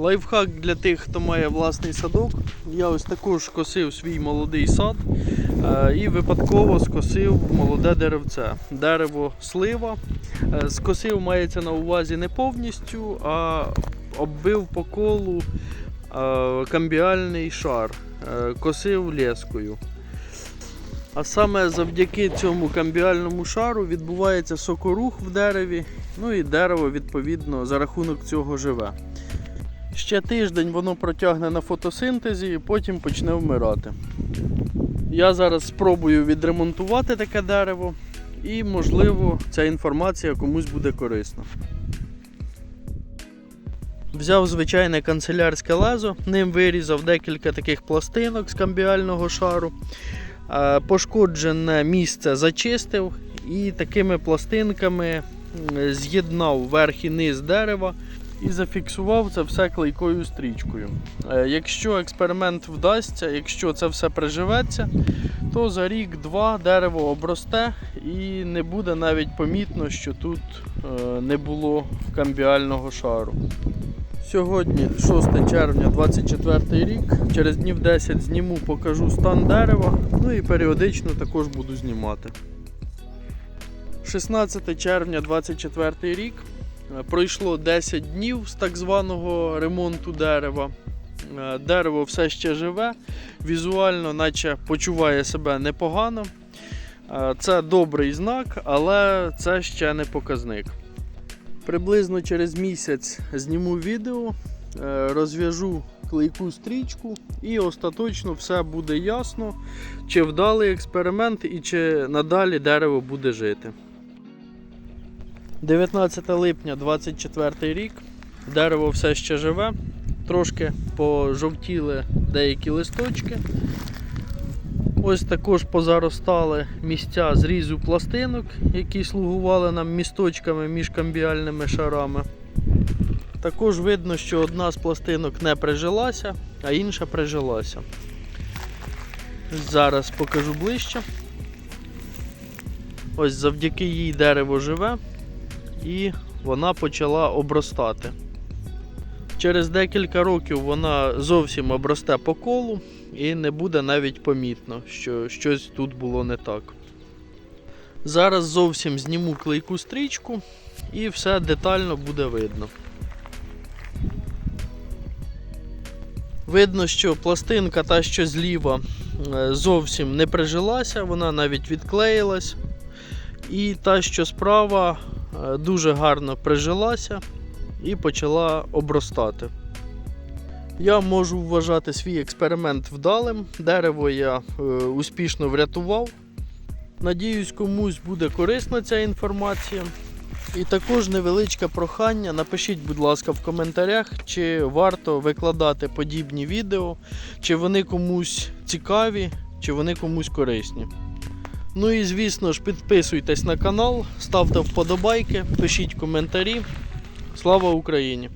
Лайфхак для тих, хто має власний садок. Я ось також косив свій молодий сад е, і випадково скосив молоде деревце. Дерево слива. Е, Скосив мається на увазі не повністю, а оббив по колу е, камбіальний шар. Косив лескою. А саме завдяки цьому камбіальному шару відбувається сокорух в дереві, ну і дерево відповідно за рахунок цього живе. Ще тиждень воно протягне на фотосинтезі і потім почне вмирати. Я зараз спробую відремонтувати таке дерево і, можливо, ця інформація комусь буде корисна. Взяв звичайне канцелярське лезо, ним вирізав декілька таких пластинок з камбіального шару. Е, Пошкоджене місце зачистив і такими пластинками з'єднав верх і низ дерева і зафіксував це все клейкою стрічкою. Е, Якщо експеримент вдасться, якщо це все приживеться, то за рік-два дерево обросте і не буде навіть помітно, що тут е, не було камбіального шару. Сьогодні 6 червня 24 рік. Через днів 10 зніму, покажу стан дерева, ну і періодично також буду знімати. 16 червня 24 рік. Пройшло 10 днів з так званого ремонту дерева. Е, Дерево все ще живе, візуально, наче почуває себе непогано. Е, Це добрий знак, але це ще не показник. Приблизно через місяць зніму відео, е, розв'яжу клейку стрічку і остаточно все буде ясно, чи вдалий експеримент і чи надалі дерево буде жити. 19 липня 24 рік. Дерево все ще живе, трошки пожовтіли деякі листочки. Ось також позаростали місця зрізу пластинок, які слугували нам місточками між камбіальними шарами. Також видно, що одна з пластинок не прижилася, а інша прижилася. Зараз покажу ближче. Ось завдяки їй дерево живе і вона почала обростати. Через декілька років вона зовсім обросте по колу і не буде навіть помітно, що щось тут було не так. Зараз зовсім зніму клейку стрічку і все детально буде видно. Видно, що пластинка та, що зліва, е, зовсім не прижилася, вона навіть відклеїлась. І та, що справа, дуже гарно прижилася і почала обростати. Я можу вважати свій експеримент вдалим. Дерево я е, успішно врятував. Надіюсь, комусь буде корисна ця інформація. І також невеличке прохання. Напишіть, будь ласка, в коментарях, чи варто викладати подібні відео, чи вони комусь цікаві, чи вони комусь корисні. Ну і звісно ж, підписуйтесь на канал, ставте вподобайки, пишіть коментарі. Слава Україні!